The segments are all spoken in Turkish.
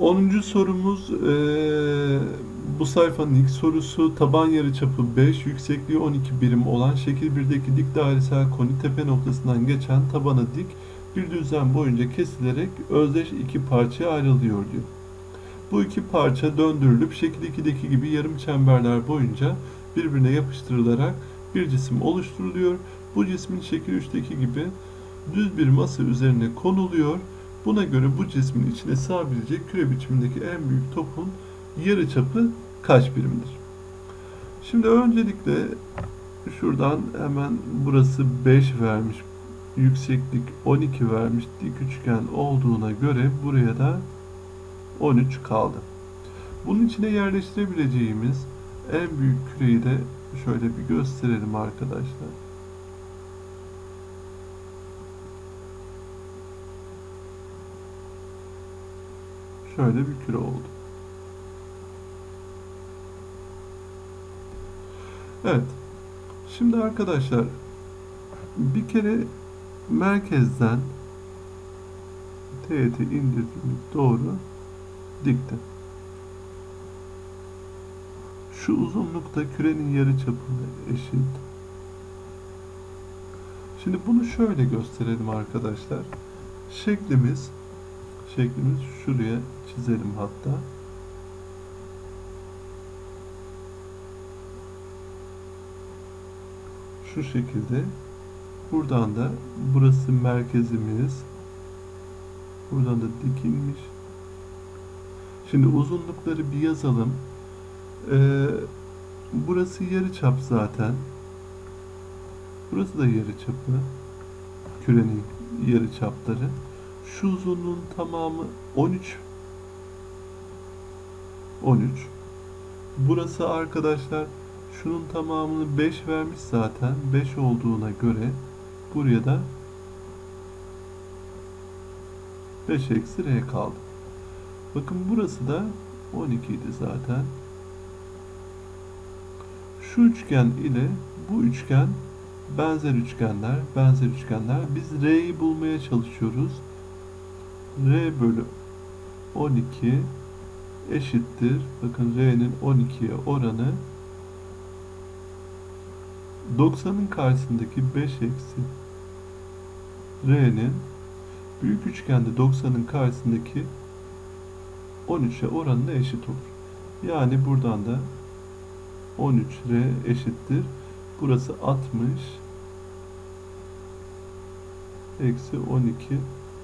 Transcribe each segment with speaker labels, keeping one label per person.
Speaker 1: 10. sorumuz eee, bu sayfanın ilk sorusu taban yarıçapı 5, yüksekliği 12 birim olan şekil 1'deki dik dairesel koni tepe noktasından geçen tabana dik bir düzlem boyunca kesilerek özdeş iki parçaya ayrılıyor diyor. Bu iki parça döndürülüp şekil 2'deki gibi yarım çemberler boyunca birbirine yapıştırılarak bir cisim oluşturuluyor. Bu cismin şekil 3'teki gibi düz bir masa üzerine konuluyor. Buna göre bu cismin içine sığabilecek küre biçimindeki en büyük topun yarıçapı kaç birimdir? Şimdi öncelikle şuradan hemen burası 5 vermiş. Yükseklik 12 vermiş. Dik üçgen olduğuna göre buraya da 13 kaldı. Bunun içine yerleştirebileceğimiz en büyük küreyi de şöyle bir gösterelim arkadaşlar. Şöyle bir küre oldu. Evet. Şimdi arkadaşlar bir kere merkezden teğeti indirdiğimiz doğru dikti. Şu uzunlukta kürenin yarıçapına eşit. Şimdi bunu şöyle gösterelim arkadaşlar. Şeklimiz şeklimiz şuraya çizelim hatta. Şu şekilde. Buradan da burası merkezimiz. Buradan da dikilmiş. Şimdi uzunlukları bir yazalım. Ee, burası yarı çap zaten. Burası da yarı çapı. Kürenin yarı çapları. Şu uzunluğun tamamı 13. 13. Burası arkadaşlar şunun tamamını 5 vermiş zaten. 5 olduğuna göre buraya da 5 eksi r kaldı. Bakın burası da 12 idi zaten. Şu üçgen ile bu üçgen benzer üçgenler, benzer üçgenler. Biz r'yi bulmaya çalışıyoruz. R bölü 12 eşittir. Bakın r'nin 12'ye oranı 90'ın karşısındaki 5 eksi r'nin büyük üçgende 90'ın karşısındaki 13'e oranına eşit olur. Yani buradan da 13R eşittir. Burası 60 eksi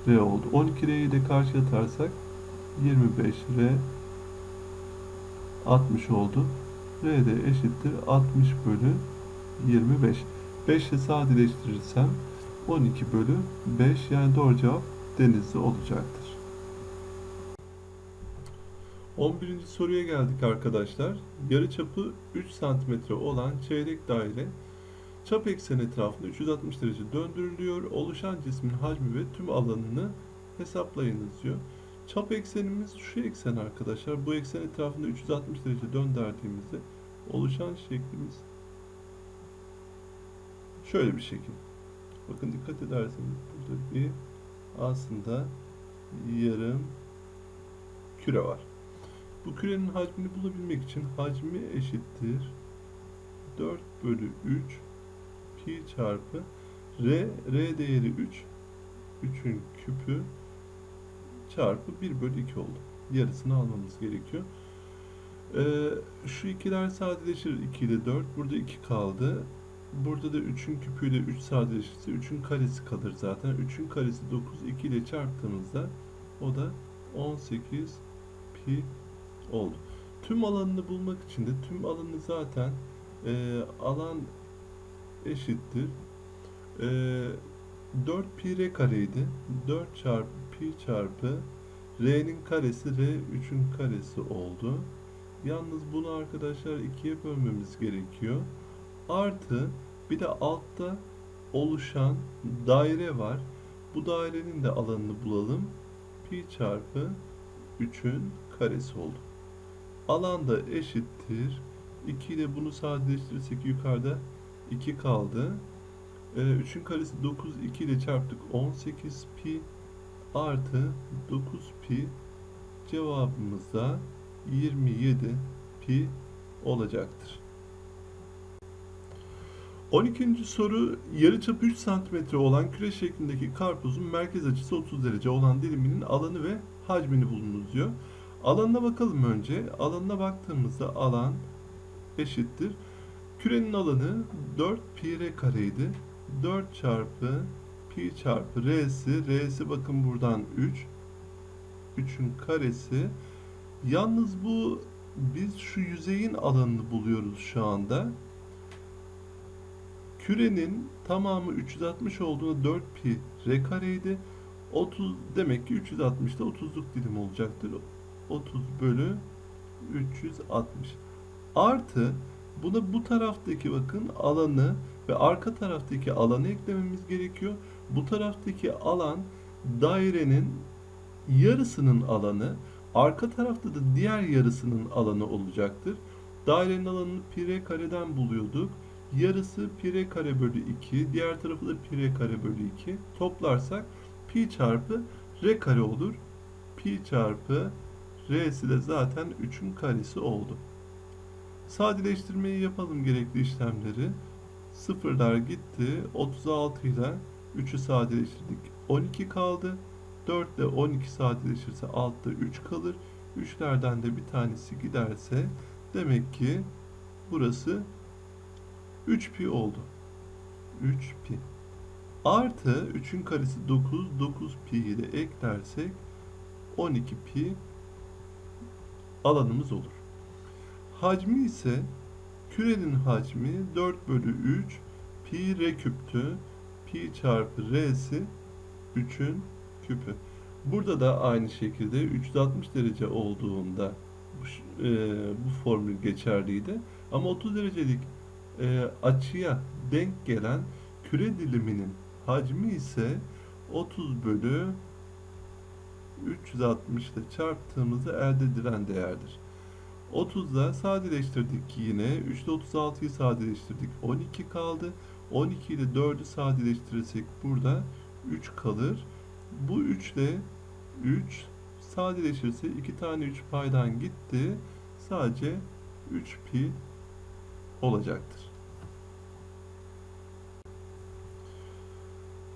Speaker 1: 12R oldu. 12R'yi de karşıya atarsak 25R 60 oldu. R de eşittir 60 bölü 25. 5 ile sadeleştirirsem 12 bölü 5 yani doğru cevap denizli olacaktır. 11. soruya geldik arkadaşlar. Yarıçapı 3 cm olan çeyrek daire çap ekseni etrafında 360 derece döndürülüyor. Oluşan cismin hacmi ve tüm alanını hesaplayınız diyor. Çap eksenimiz şu eksen arkadaşlar. Bu eksen etrafında 360 derece döndürdüğümüzde oluşan şeklimiz şöyle bir şekil. Bakın dikkat ederseniz burada bir aslında yarım küre var. Bu kürenin hacmini bulabilmek için hacmi eşittir 4 bölü 3 pi çarpı r, r değeri 3 3'ün küpü çarpı 1 bölü 2 oldu. Yarısını almamız gerekiyor. Ee, şu ikiler sadeleşir 2 ile 4. Burada 2 kaldı. Burada da 3'ün küpüyle 3 sadeleşirse 3'ün karesi kalır zaten. 3'ün karesi 9. 2 ile çarptığımızda o da 18 pi oldu. Tüm alanını bulmak için de tüm alanı zaten e, alan eşittir. E, 4 pi r kareydi. 4 çarpı pi çarpı r'nin karesi r 3'ün karesi oldu. Yalnız bunu arkadaşlar ikiye bölmemiz gerekiyor. Artı bir de altta oluşan daire var. Bu dairenin de alanını bulalım. Pi çarpı 3'ün karesi oldu. Alan da eşittir. 2 ile bunu sadeleştirirsek yukarıda 2 kaldı. Ee, 3'ün karesi 9. 2 ile çarptık 18 pi artı 9 pi Cevabımız da 27 pi olacaktır. 12. soru yarıçapı 3 cm olan küre şeklindeki karpuzun merkez açısı 30 derece olan diliminin alanı ve hacmini bulunuz diyor. Alanına bakalım önce. Alanına baktığımızda alan eşittir. Kürenin alanı 4 pi r kareydi. 4 çarpı pi çarpı r'si. R'si bakın buradan 3. 3'ün karesi. Yalnız bu biz şu yüzeyin alanını buluyoruz şu anda. Kürenin tamamı 360 olduğunda 4 pi r kareydi. 30 demek ki 360'da 30'luk dilim olacaktır. 30 bölü 360. Artı buna bu taraftaki bakın alanı ve arka taraftaki alanı eklememiz gerekiyor. Bu taraftaki alan dairenin yarısının alanı, arka tarafta da diğer yarısının alanı olacaktır. Dairenin alanını pi r kareden buluyorduk. Yarısı pi r kare bölü 2, diğer tarafı da pi r kare bölü 2. Toplarsak pi çarpı r kare olur. Pi çarpı r'si de zaten 3'ün karesi oldu. Sadeleştirmeyi yapalım gerekli işlemleri. Sıfırlar gitti. 36 ile 3'ü sadeleştirdik. 12 kaldı. 4 ile 12 sadeleşirse altta 3 kalır. 3'lerden de bir tanesi giderse demek ki burası 3 pi oldu. 3 pi. Artı 3'ün karesi 9. 9 pi'yi de eklersek 12 pi alanımız olur. Hacmi ise kürenin hacmi 4 bölü 3 pi r küptü. Pi çarpı r'si 3'ün küpü. Burada da aynı şekilde 360 derece olduğunda bu, e, bu formül geçerliydi. Ama 30 derecelik e, açıya denk gelen küre diliminin hacmi ise 30 bölü 360 ile çarptığımızda elde edilen değerdir. 30'da sadeleştirdik yine. 3 ile 36'yı sadeleştirdik. 12 kaldı. 12 ile 4'ü sadeleştirirsek burada 3 kalır. Bu 3 ile 3 sadeleşirse 2 tane 3 paydan gitti. Sadece 3 pi olacaktır.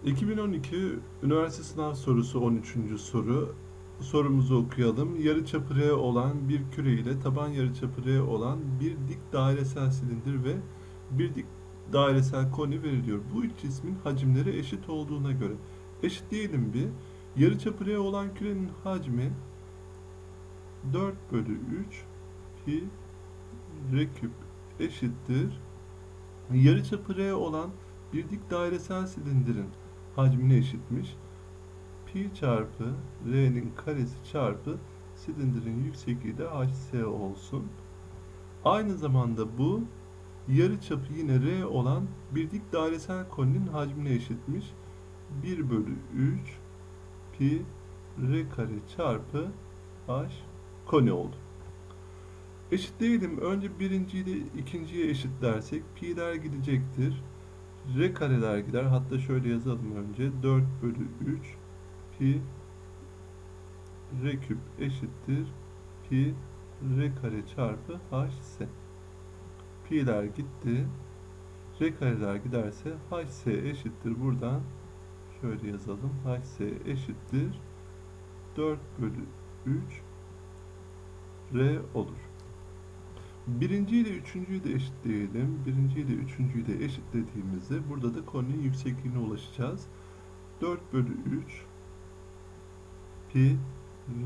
Speaker 1: 2012 üniversite sınav sorusu 13. soru. Sorumuzu okuyalım. Yarıçapı R olan bir küre ile taban yarıçapı R olan bir dik dairesel silindir ve bir dik dairesel koni veriliyor. Bu üç cismin hacimleri eşit olduğuna göre eşitleyelim bir. Yarıçapı R olan kürenin hacmi 4 bölü 3 pi r küp eşittir. Yarıçapı R olan bir dik dairesel silindirin hacmine eşitmiş. Pi çarpı R'nin karesi çarpı silindirin yüksekliği de hs olsun. Aynı zamanda bu yarı çapı yine R olan bir dik dairesel koninin hacmine eşitmiş. 1 bölü 3 pi R kare çarpı h koni oldu. Eşitleyelim. Önce birinciyi de ikinciye eşitlersek pi'ler gidecektir. R kareler gider. Hatta şöyle yazalım önce. 4 bölü 3 pi r küp eşittir pi r kare çarpı hs. Pi'ler gitti. R kareler giderse hs eşittir. Buradan şöyle yazalım. hs eşittir 4 bölü 3 r olur. Birinci ile üçüncüyü de eşitleyelim. Birinci ile üçüncüyü de eşitlediğimizde burada da koninin yüksekliğine ulaşacağız. 4 bölü 3 pi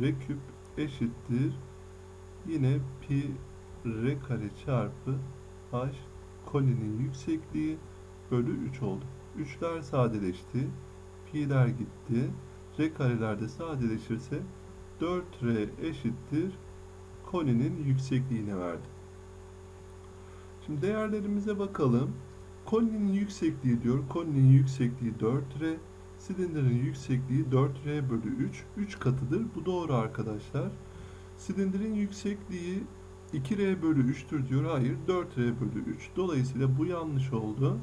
Speaker 1: r küp eşittir. Yine pi r kare çarpı h koninin yüksekliği bölü 3 oldu. 3'ler sadeleşti. Pi'ler gitti. R kareler de sadeleşirse 4r eşittir koninin yüksekliğine verdi. Şimdi değerlerimize bakalım. Koninin yüksekliği diyor. Koninin yüksekliği 4R. Silindirin yüksekliği 4R bölü 3. 3 katıdır. Bu doğru arkadaşlar. Silindirin yüksekliği 2R bölü 3'tür diyor. Hayır 4R bölü 3. Dolayısıyla bu yanlış oldu.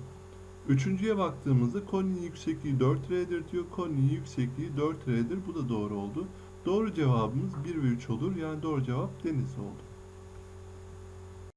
Speaker 1: Üçüncüye baktığımızda koninin yüksekliği 4R'dir diyor. Koninin yüksekliği 4R'dir. Bu da doğru oldu. Doğru cevabımız 1 ve 3 olur. Yani doğru cevap deniz oldu.